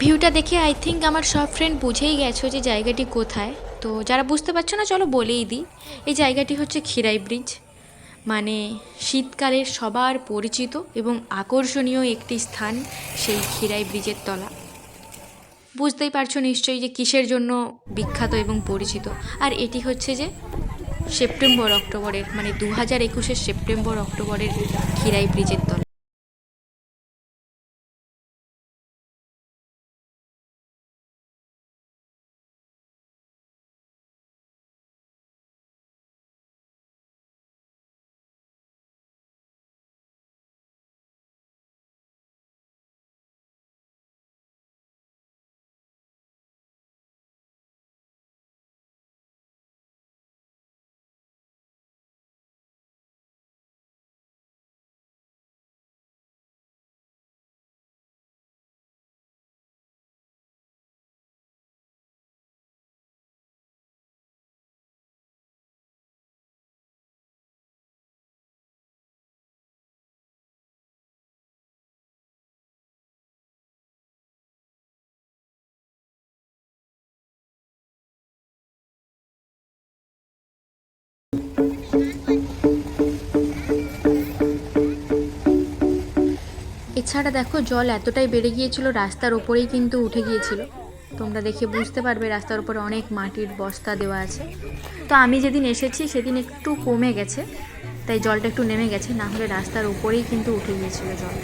ভিউটা দেখে I think আমার সব ফ্রেন্ড বুঝেই গেছো যে জায়গাটি কোথায়। তো যারা বুঝতে পারছ না, চলো বলেই দিই। এই জায়গাটি হচ্ছে খিরাই ব্রিজ। মানে শীতকালের সবার পরিচিত এবং আকর্ষণীয় একটি স্থান সেই খিরাই ব্রিজের তলা। বুঝতেই পারছ নিশ্চয়ই যে কিসের জন্য বিখ্যাত এবং পরিচিত। আর এটি হচ্ছে যে সেপ্টেম্বর অক্টোবরের মানে দু হাজার একুশের সেপ্টেম্বর অক্টোবরের খিরাই ব্রিজের তলা। এছাড়া দেখো জল এতটাই বেড়ে গিয়েছিল, রাস্তার ওপরেই কিন্তু উঠে গিয়েছিল। তোমরা দেখে বুঝতে পারবে রাস্তার উপরে অনেক মাটির বস্তা দেওয়া আছে। তো আমি যেদিন এসেছি সেদিন একটু কমে গেছে, তাই জলটা একটু নেমে গেছে, না হলে রাস্তার উপরেই কিন্তু উঠে গিয়েছিল জল।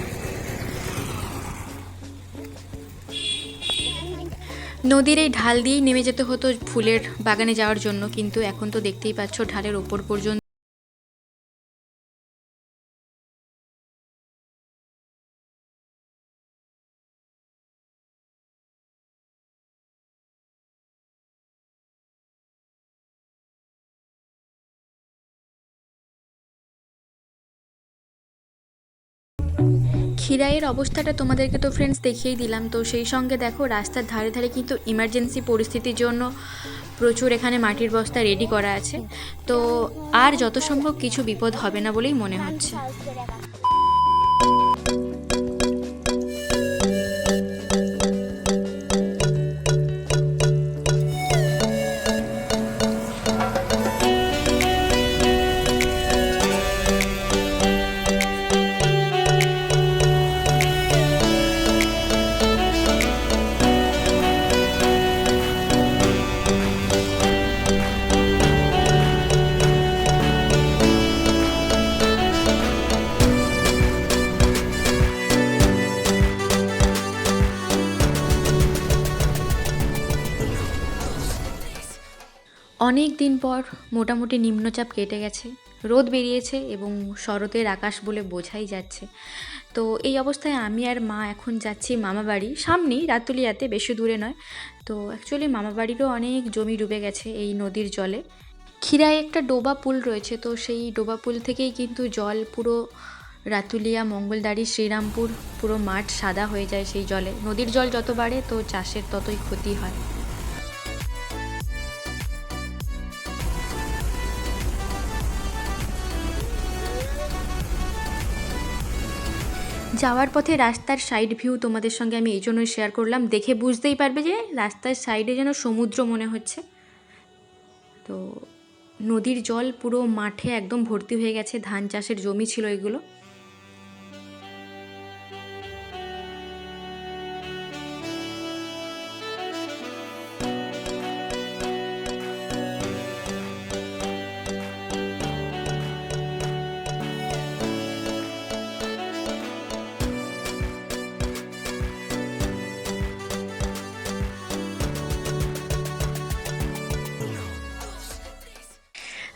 নদীর এই ঢাল দিয়েই নেমে যেতে হতো ফুলের বাগানে যাওয়ার জন্য, কিন্তু এখন তো দেখতেই পাচ্ছ ঢালের ওপর পর্যন্ত খিরাইয়ের অবস্থাটা তোমাদেরকে তো ফ্রেন্ডস দেখিয়েই দিলাম। তো সেই সঙ্গে দেখো, রাস্তার ধারে ধারে কিন্তু ইমার্জেন্সি পরিস্থিতির জন্য প্রচুর এখানে মাটির বস্তা রেডি করা আছে। তো আর যত সম্ভব কিছু বিপদ হবে না বলেই মনে হচ্ছে। অনেক দিন পর মোটামুটি নিম্নচাপ কেটে গেছে। রোদ বেরিয়েছে এবং শরতের আকাশ বলে বোঝাই যাচ্ছে। তো এই অবস্থায় আমি আর মা এখন যাচ্ছি মামা বাড়ি। সামনেই রাতুলিয়াতে, বেশি দূরে নয়। তো অ্যাকচুয়ালি মামা বাড়িরও অনেক জমি ডুবে গেছে এই নদীর জলে। ক্ষীরায় একটা ডোবা পুল রয়েছে, তো সেই ডোবা পুল থেকেই কিন্তু জল পুরো রাতুলিয়া, মঙ্গলদারি, শ্রীরামপুর পুরো মাঠ সাদা হয়ে যায় সেই জলে। নদীর জল যত বাড়ে তো চাষের ততই ক্ষতি হয়। যাওয়ার পথে রাস্তার সাইড ভিউ তোমাদের সঙ্গে আমি এই জন্যই শেয়ার করলাম। দেখে বুঝতেই পারবে যে রাস্তার সাইডে যেন সমুদ্র মনে হচ্ছে। তো নদীর জল পুরো মাঠে একদম ভর্তি হয়ে গেছে, ধান চাষের জমি ছিল এগুলো।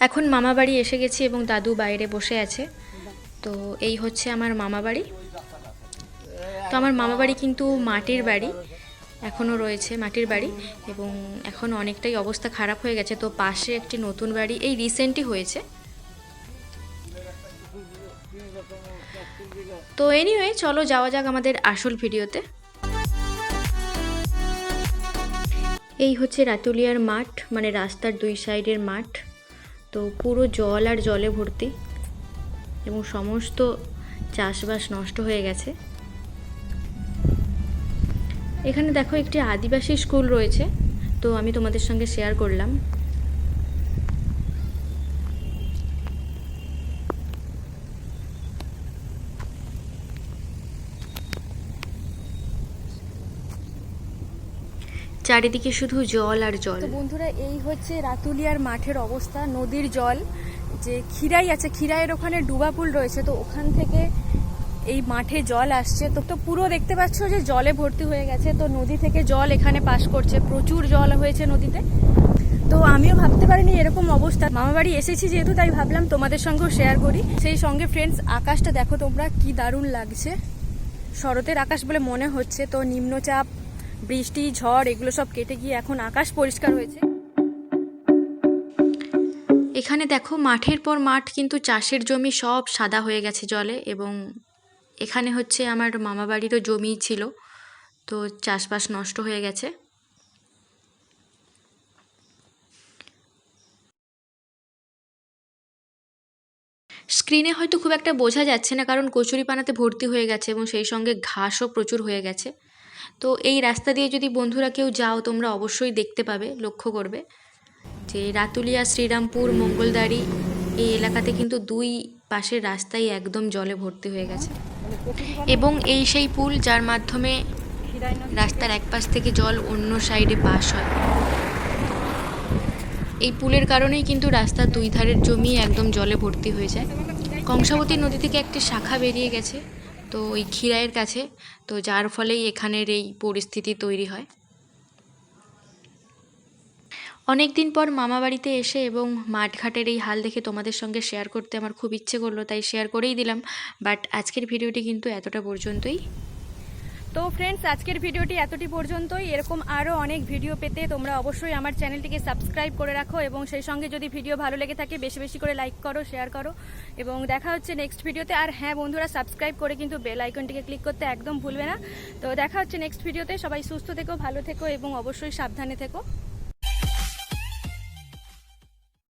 এখন মামা বাড়ি এসে গেছি এবং দাদু বাইরে বসে আছে। তো এই হচ্ছে আমার মামা বাড়ি। তো আমার মামা বাড়ি কিন্তু মাটির বাড়ি এখনও রয়েছে মাটির বাড়ি এবং এখন অনেকটাই অবস্থা খারাপ হয়ে গেছে। তো পাশে একটি নতুন বাড়ি, এই রিসেন্টই হয়েছে। তো এনিওয়ে চলো যাওয়া যাক আমাদের আসল ভিডিওতে। এই হচ্ছে রাতুলিয়ার মাঠ মানে রাস্তার দুই সাইডের মাঠ। তো পুরো জল আর জলে ভর্তি এবং সমস্ত চাষবাস নষ্ট হয়ে গেছে। এখানে দেখো একটি আদিবাসী স্কুল রয়েছে, তো আমি তোমাদের সঙ্গে শেয়ার করলাম। চারিদিকে শুধু জল আর জল। বন্ধুরা, এই হচ্ছে রাতুলিয়ার মাঠের অবস্থা, নদীর জল। যে খিরাই আছে, খিরাইয়ের ওখানে ডুবাপুল রয়েছে, তো ওখান থেকে এই মাঠে জল আসছে। তো তো পুরো দেখতে পাচ্ছ যে জলে ভর্তি হয়ে গেছে, তো নদী থেকে জল এখানে পাস করছে, প্রচুর জল হয়েছে নদীতে। তো আমিও ভাবতে পারিনি এরকম অবস্থা। মামা বাড়ি এসেছি যেহেতু, তাই ভাবলাম তোমাদের সঙ্গেও শেয়ার করি। সেই সঙ্গে ফ্রেন্ডস আকাশটা দেখো তোমরা, কি দারুণ লাগছে। শরতের আকাশ বলে মনে হচ্ছে, তো নিম্নচাপ বৃষ্টি, ঝড়, এগুলো সব কেটে গিয়ে এখন আকাশ পরিষ্কার হয়েছে। এখানে দেখো, মাঠের পর মাঠ কিন্তু চাষের জমি সব সাদা হয়ে গেছে জলে এবং এখানে হচ্ছে আমার মামা বাড়িরও জমি ছিল, তো চাষবাস নষ্ট হয়ে গেছে। স্ক্রিনে হয়তো খুব একটা বোঝা যাচ্ছে না, কারণ কচুরিপানাতে ভর্তি হয়ে গেছে এবং সেই সঙ্গে ঘাসও প্রচুর হয়ে গেছে। তো এই রাস্তা দিয়ে যদি বন্ধুরা কেউ যাও, তোমরা অবশ্যই দেখতে পাবে, লক্ষ্য করবে। যে রাতুলিয়া, শ্রীরামপুর, মঙ্গলদারি, এই এলাকাতে কিন্তু দুই পাশের রাস্তাই একদম জলে ভর্তি হয়ে গেছে। এবং এই সেই পুল, যার মাধ্যমে রাস্তার এক পাশ থেকে জল অন্য সাইডে পাস হয়। এই পুলের কারণেই কিন্তু রাস্তার দুই ধারের জমি একদম জলে ভর্তি হয়ে যায়। কংসাবতী নদী থেকে একটি শাখা বেরিয়ে গেছে। তো ওই খিরাইয়ের কাছে। তো যার ফলেই এখানের এই পরিস্থিতি তৈরি হয়। অনেক দিন পর মামা বাড়িতে এসে এবং মাঠঘাটের এই হাল দেখে তোমাদের সঙ্গে শেয়ার করতে আমার খুব ইচ্ছে করল, তাই শেয়ার করেই দিলাম। বাট আজকের ভিডিওটি কিন্তু এতটা পর্যন্তই। তো ফ্রেন্ডস আজকের ভিডিওটি এতটি পর্যন্তই। এরকম আরও অনেক ভিডিও পেতে তোমরা অবশ্যই আমার চ্যানেলটিকে সাবস্ক্রাইব করে রাখো এবং সেই সঙ্গে যদি ভিডিও ভালো লেগে থাকে, বেশি বেশি করে লাইক করো শেয়ার করো এবং দেখা হচ্ছে নেক্সট ভিডিওতে আর হ্যাঁ বন্ধুরা সাবস্ক্রাইব করে কিন্তু বেল আইকনটিকে ক্লিক করতে একদম ভুলবে না। তো দেখা হচ্ছে নেক্সট ভিডিওতে সবাই সুস্থ থেকো, ভালো থেকো এবং অবশ্যই সাবধানে থেকো।